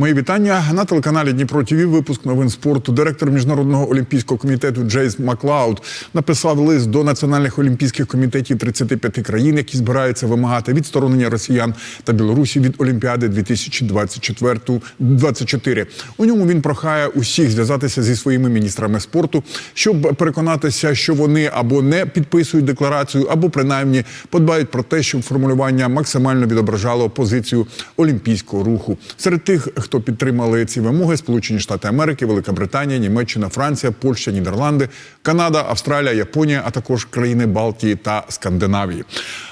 Мої вітання на телеканалі Дніпро ТВ. Випуск новин спорту. Директор міжнародного олімпійського комітету Джейс Маклауд написав лист до національних олімпійських комітетів 35 країн, які збираються вимагати відсторонення росіян та Білорусі від Олімпіади 2024. У ньому він прохає усіх зв'язатися зі своїми міністрами спорту, щоб переконатися, що вони або не підписують декларацію, або принаймні подбають про те, щоб формулювання максимально відображало позицію олімпійського руху. Серед тих, хто підтримали ці вимоги: Сполучені Штати Америки, Велика Британія, Німеччина, Франція, Польща, Нідерланди, Канада, Австралія, Японія, а також країни Балтії та Скандинавії.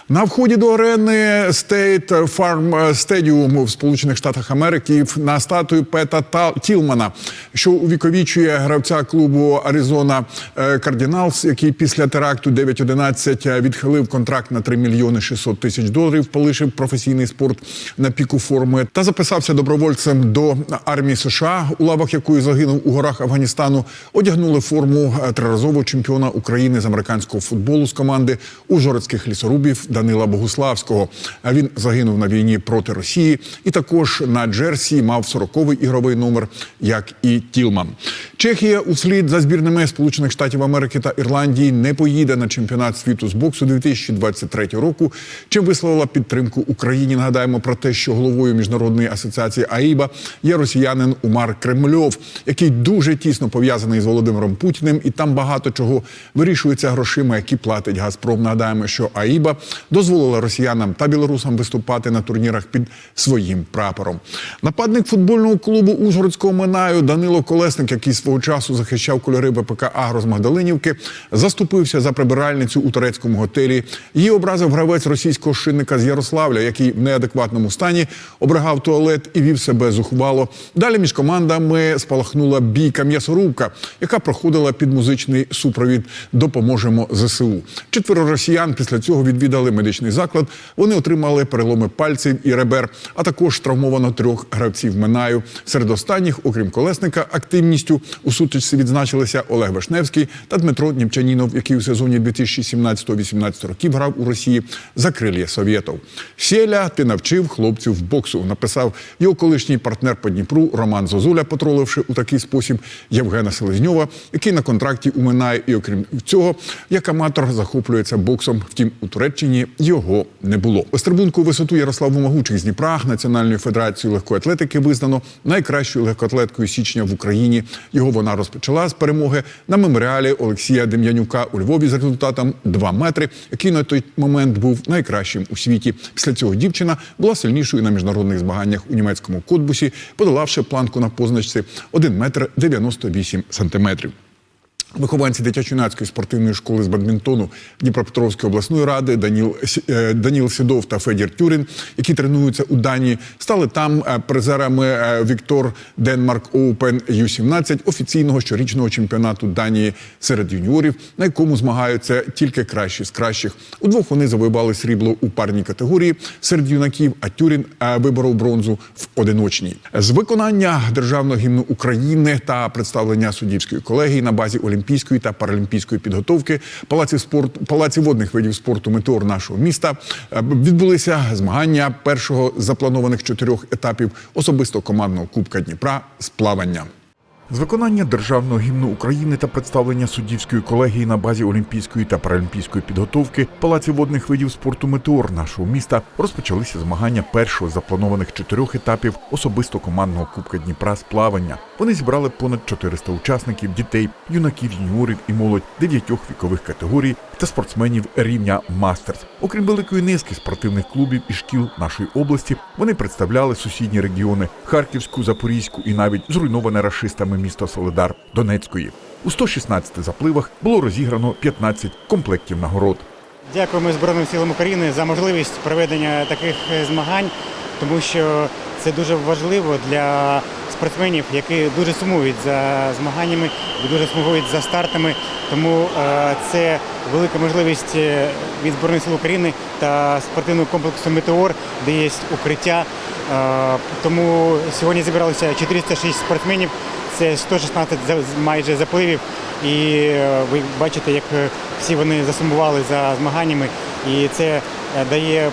На вході до арени State Farm Stadium в Сполучених Штатах Америки на статую Пета Та- Тілмана, що увіковічує гравця клубу Аризона Кардіналс, який після теракту 9.11 відхилив контракт на 3 мільйони 600 тисяч доларів, полишив професійний спорт на піку форми та записався добровольцем до армії США, у лавах якої загинув у горах Афганістану, одягнули форму е, триразового чемпіона України з американського футболу з команди ужгородських лісорубів Данила Богуславського. Він загинув на війні проти Росії і також на Джерсі мав 40-й ігровий номер, як і Тілман. Чехія услід за збірними Сполучених Штатів Америки та Ірландії не поїде на чемпіонат світу з боксу 2023 року, чим висловила підтримку Україні. Нагадаємо про те, що головою міжнародної асоціації АІБА є росіянин Умар Кремльов, який дуже тісно пов'язаний з Володимиром Путіним, і там багато чого вирішується грошима, які платить Газпром. Нагадаємо, що АІБА дозволила росіянам та білорусам виступати на турнірах під своїм прапором. Нападник футбольного клубу Ужгородського Минаю Данило Колесник, який свого часу захищав кольори ВПК Агро з Магдалинівки, заступився за прибиральницю у турецькому готелі. Її образив гравець російського шинника з Ярославля, який в неадекватному стані обригав туалет і вів себе зухвало. Далі між командами спалахнула бійка м'ясорубка, яка проходила під музичний супровід Допоможемо ЗСУ. Четверо росіян після цього відвідали медичний заклад. Вони отримали переломи пальців і ребер, а також травмовано трьох гравців Минаю. Серед останніх, окрім колесника, активністю у сутичці відзначилися Олег Вишневський та Дмитро Німчанінов, який у сезоні 2017-18 років грав у Росії за крил'я Совєтов. Сєля, ти навчив хлопців боксу. Написав його колишній партнер по Дніпру Роман Зозуля, потроливши у такий спосіб Євгена Селезньова, який на контракті у Минає, і окрім цього, як аматор захоплюється боксом. Втім, у Туреччині його не було. Острибунку висоту Ярослав Вомагучих з Дніпра Національною федерацією легкої атлетики визнано найкращою легкоатлеткою січня в Україні. Його вона розпочала з перемоги на меморіалі Олексія Дем'янюка у Львові з результатом 2 метри, який на той момент був найкращим у світі. Після цього дівчина була сильнішою на міжнародних змаганнях у німецькому Котбусі, подолавши планку на позначці 1 метр 98 сантиметрів. Вихованці дитячо-юнацької спортивної школи з бадмінтону Дніпропетровської обласної ради Даніл, е, Даніл Сідов та Федір Тюрін, які тренуються у Данії, стали там е, призерами е, Віктор Денмарк Оупен Ю-17 офіційного щорічного чемпіонату Данії серед юніорів, на якому змагаються тільки кращі з кращих. Удвох вони завоювали срібло у парній категорії серед юнаків, а Тюрін виборов бронзу в одиночній. З виконання державного гімну України та представлення суддівської колегії на базі олімпійської та паралімпійської підготовки палаці спорту палаці водних видів спорту метеор нашого міста е, відбулися змагання першого запланованих чотирьох етапів особисто командного кубка Дніпра з плавання. З виконання державного гімну України та представлення суддівської колегії на базі олімпійської та паралімпійської підготовки палаці водних видів спорту Метеор нашого міста розпочалися змагання першого запланованих чотирьох етапів особисто командного кубка Дніпра з плавання. Вони зібрали понад 400 учасників, дітей, юнаків, юніорів і молодь дев'ятьох вікових категорій та спортсменів рівня мастерс. Окрім великої низки спортивних клубів і шкіл нашої області, вони представляли сусідні регіони Харківську, Запорізьку і навіть зруйноване рашистами місто Соледар Донецької. У 116 запливах було розіграно 15 комплектів нагород. Дякуємо Збройним силам України за можливість проведення таких е, змагань, тому що це дуже важливо для спортсменів, які дуже сумують за змаганнями, дуже сумують за стартами. Тому е, це велика можливість е, від Збройних сил України та спортивного комплексу Метеор, де є укриття. Тому сьогодні зібралося 406 спортсменів. Це 116 майже запливів. І е, ви бачите, як е, всі вони засумували за змаганнями. І це е, дає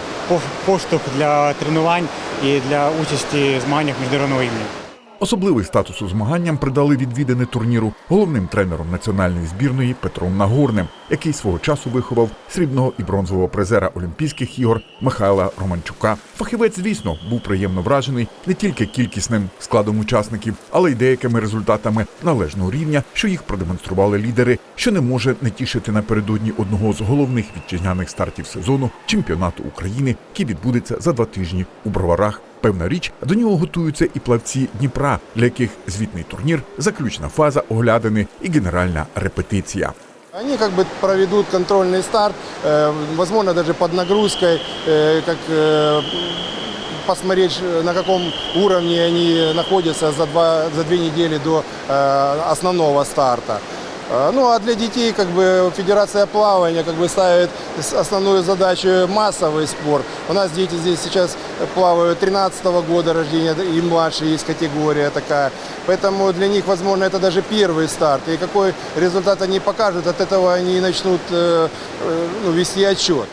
поштовх для тренувань і для участі в змаганнях міжнародного рівня. Особливий статус у змаганням придали відвідини турніру головним тренером національної збірної Петром Нагорним, який свого часу виховав срібного і бронзового призера Олімпійських ігор Михайла Романчука. Фахівець, звісно, був приємно вражений не тільки кількісним складом учасників, але й деякими результатами належного рівня, що їх продемонстрували лідери, що не може не тішити напередодні одного з головних вітчизняних стартів сезону чемпіонату України, який відбудеться за два тижні у броварах. Певна річ, до нього готуються і плавці Дніпра, для яких звітний турнір, заключна фаза оглядини і генеральна репетиція. Они как бы проведут контрольный старт, э, возможно, даже под нагрузкой, э, как э, посмотреть, э, на каком уровне они находятся за, два, за две недели до э, основного старта. Э, Ну а для детей как бы Федерация плавания как бы ставит с- основную задачу массовый спорт. У нас дети здесь сейчас плавают 13 года рождения и младше есть категория такая. Поэтому для них, возможно, это даже первый старт. И какой результат они покажут, от этого они и начнут э, э, ну, вести отчет.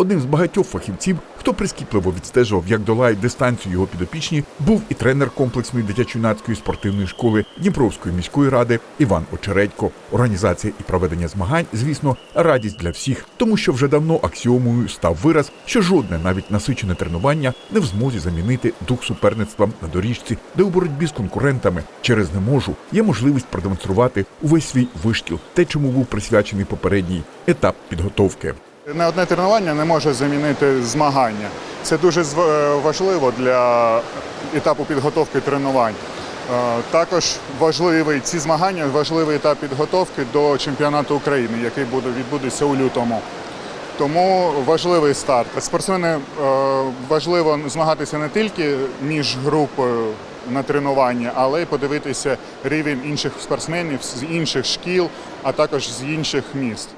Одним з багатьох фахівців, хто прискіпливо відстежував, як долають дистанцію його підопічні, був і тренер комплексної дитячо-юнацької спортивної школи Дніпровської міської ради Іван Очередько. Організація і проведення змагань, звісно, радість для всіх, тому що вже давно аксіомою став вираз, що жодне навіть насичене тренування не в змозі замінити дух суперництва на доріжці, де у боротьбі з конкурентами через не можу є можливість продемонструвати увесь свій вишкіл, те, чому був присвячений попередній етап підготовки. Не одне тренування не може замінити змагання. Це дуже е, важливо для етапу підготовки тренувань. Е, Також важливий ці змагання важливий етап підготовки до чемпіонату України, який буде відбудеться у лютому. Тому важливий старт. Спортсмени е, важливо змагатися не тільки між групою на тренуванні, але й подивитися рівень інших спортсменів з інших шкіл, а також з інших міст.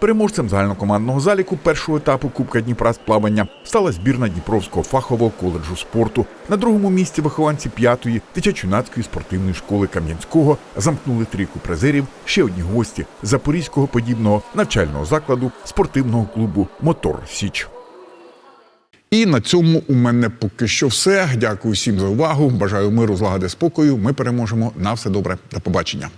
Переможцем загальнокомандного заліку першого етапу Кубка Дніпра з плавання стала збірна Дніпровського фахового коледжу спорту. На другому місці вихованці п'ятої дитячо-юнацької спортивної школи Кам'янського замкнули трійку призерів ще одні гості запорізького подібного навчального закладу спортивного клубу Мотор Січ. І на цьому у мене поки що все. Дякую всім за увагу. Бажаю миру, злагоди, спокою. Ми переможемо. На все добре. До побачення.